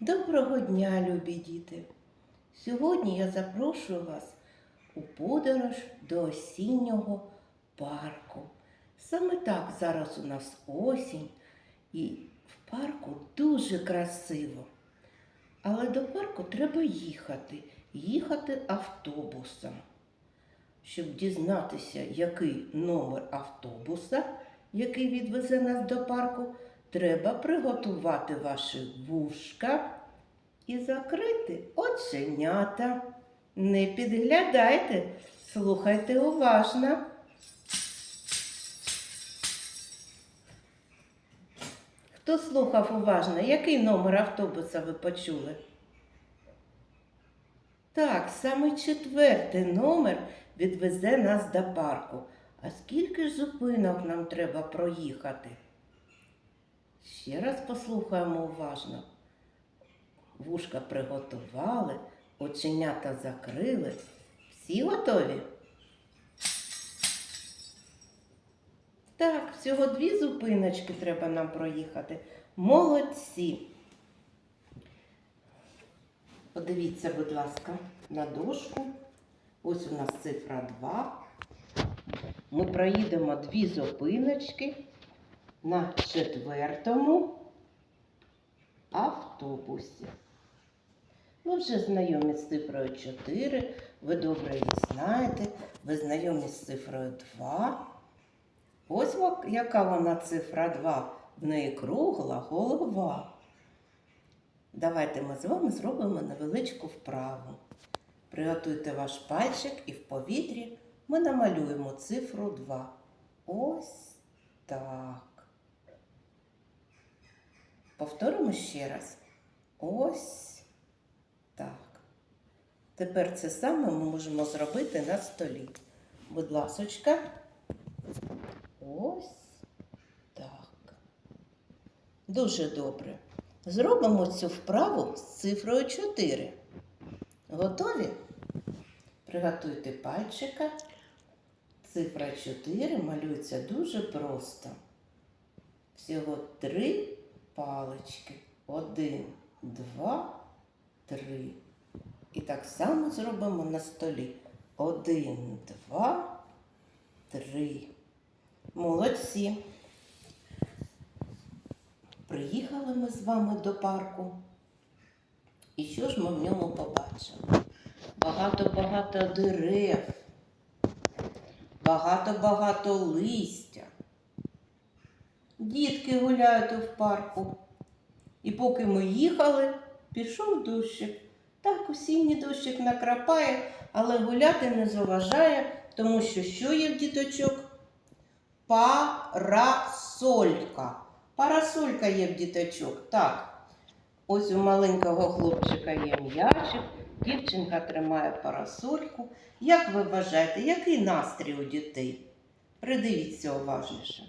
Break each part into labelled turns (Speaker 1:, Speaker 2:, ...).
Speaker 1: Доброго дня, любі діти! Сьогодні я запрошую вас у подорож до осіннього парку. Саме так зараз у нас осінь, і в парку дуже красиво. Але до парку треба їхати, їхати автобусом. Щоб дізнатися, який номер автобуса, який відвезе нас до парку, треба приготувати ваші вушка і закрити оченята. Не підглядайте, слухайте уважно. Хто слухав уважно, який номер автобуса ви почули? Так, саме четвертий номер відвезе нас до парку. А скільки ж зупинок нам треба проїхати? Ще раз послухаємо уважно. Вушка приготували, оченята закрили. Всі готові? Так, всього дві зупиночки треба нам проїхати. Молодці. Подивіться, будь ласка, на дошку. Ось у нас цифра 2. Ми проїдемо дві зупиночки на четвертому автобусі. Ви вже знайомі з цифрою 4, ви добре її знаєте, ви знайомі з цифрою 2. Ось яка вона цифра 2. В неї кругла голова. Давайте ми з вами зробимо невеличку вправу. Приготуйте ваш пальчик і в повітрі ми намалюємо цифру 2. Ось так. Повторимо ще раз. Ось так. Тепер це саме ми можемо зробити на столі. Будь ласочка. Ось так. Дуже добре. Зробимо цю вправу з цифрою 4. Готові? Приготуйте пальчика. Цифра 4 малюється дуже просто. Всього три палички. Один, два, три. І так само зробимо на столі. Один, два, три. Молодці. Приїхали ми з вами до парку. І що ж ми в ньому побачили? Багато-багато дерев, багато-багато листя. Дітки гуляють у парку. І поки ми їхали, пішов дощик. Так, осінній дощик накрапає, але гуляти не заважає, тому що що є в діточок? Парасолька. Парасолька є в діточок. Так. Ось у маленького хлопчика є м'ячик, дівчинка тримає парасольку. Як ви вважаєте, який настрій у дітей? Придивіться уважніше.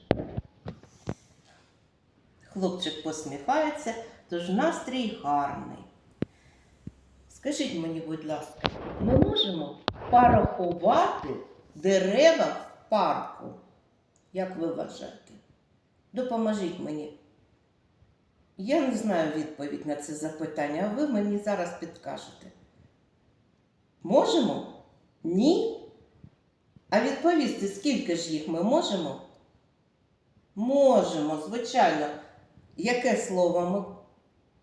Speaker 1: Хлопчик посміхається, тож настрій гарний. Скажіть мені, будь ласка, ми можемо порахувати дерева в парку? Як ви вважаєте? Допоможіть мені. Я не знаю відповідь на це запитання, а ви мені зараз підкажете. Можемо? Ні? А відповісти, скільки ж їх ми можемо? Можемо, звичайно. Яке слово ми?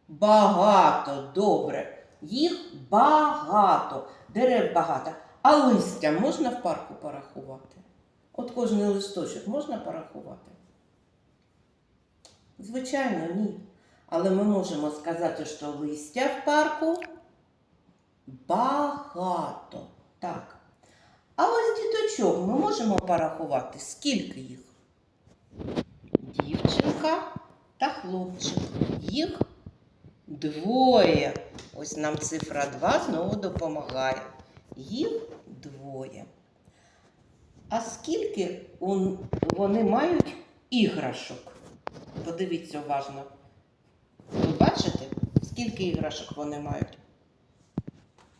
Speaker 1: Багато, добре. Їх багато, дерев багато. А листя можна в парку порахувати? От кожний листочок можна порахувати? Звичайно, ні. Але ми можемо сказати, що листя в парку багато. Так. А ось діточок ми можемо порахувати, скільки їх? Дівчинка хлопчик. Їх двоє. Ось нам цифра 2 знову допомагає. Їх двоє. А скільки вони мають іграшок? Подивіться уважно. Ви бачите, скільки іграшок вони мають?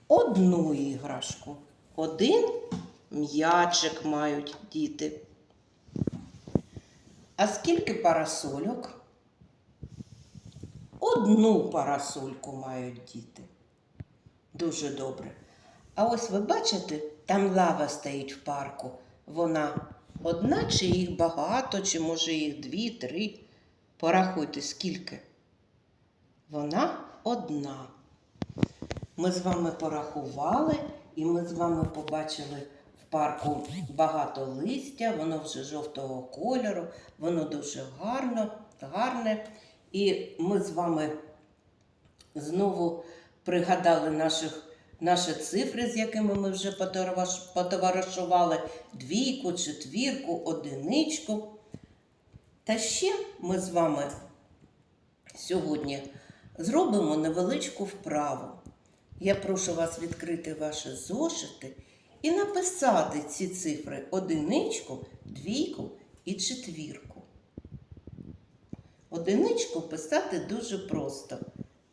Speaker 1: Одну іграшку. Один м'ячик мають діти. А скільки парасольок? Одну парасольку мають діти. Дуже добре. А ось ви бачите, там лава стоїть в парку. Вона одна, чи їх багато, чи може їх дві, три. Порахуйте, скільки. Вона одна. Ми з вами порахували, і ми з вами побачили в парку багато листя, воно вже жовтого кольору, воно дуже гарно, гарне. І ми з вами знову пригадали наших, наші цифри, з якими ми вже потовариш- потоваришували: двійку, четвірку, одиничку. Та ще ми з вами сьогодні зробимо невеличку вправу. Я прошу вас відкрити ваші зошити і написати ці цифри одиничку, двійку і четвірку. Одиничку писати дуже просто.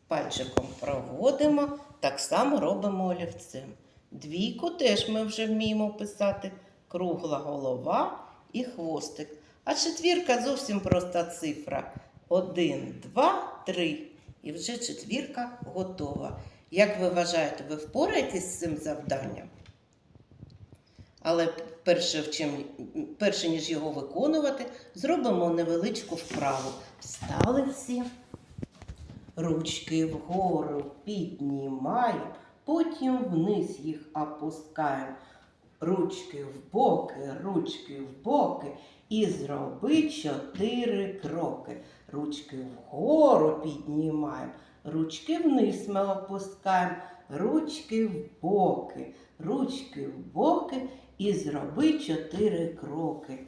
Speaker 1: Пальчиком проводимо, так само робимо олівцем. Двійку теж ми вже вміємо писати. Кругла голова і хвостик. А четвірка зовсім проста цифра. Один, два, три. І вже четвірка готова. Як ви вважаєте, ви впораєтесь з цим завданням? Але перше, чим, перше ніж його виконувати, зробимо невеличку вправу. Встали всі. Ручки вгору піднімаємо, потім вниз їх опускаємо. Ручки в боки, ручки в боки. І зроби чотири кроки. Ручки вгору піднімаємо, ручки вниз ми опускаємо, ручки в боки, ручки в боки і зроби чотири кроки.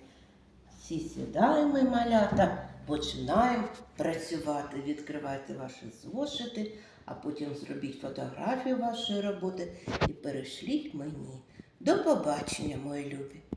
Speaker 1: Всі сідаємо, малята, починаємо працювати. Відкривайте ваші зошити, а потім зробіть фотографію вашої роботи і перешліть мені. До побачення, мої любі!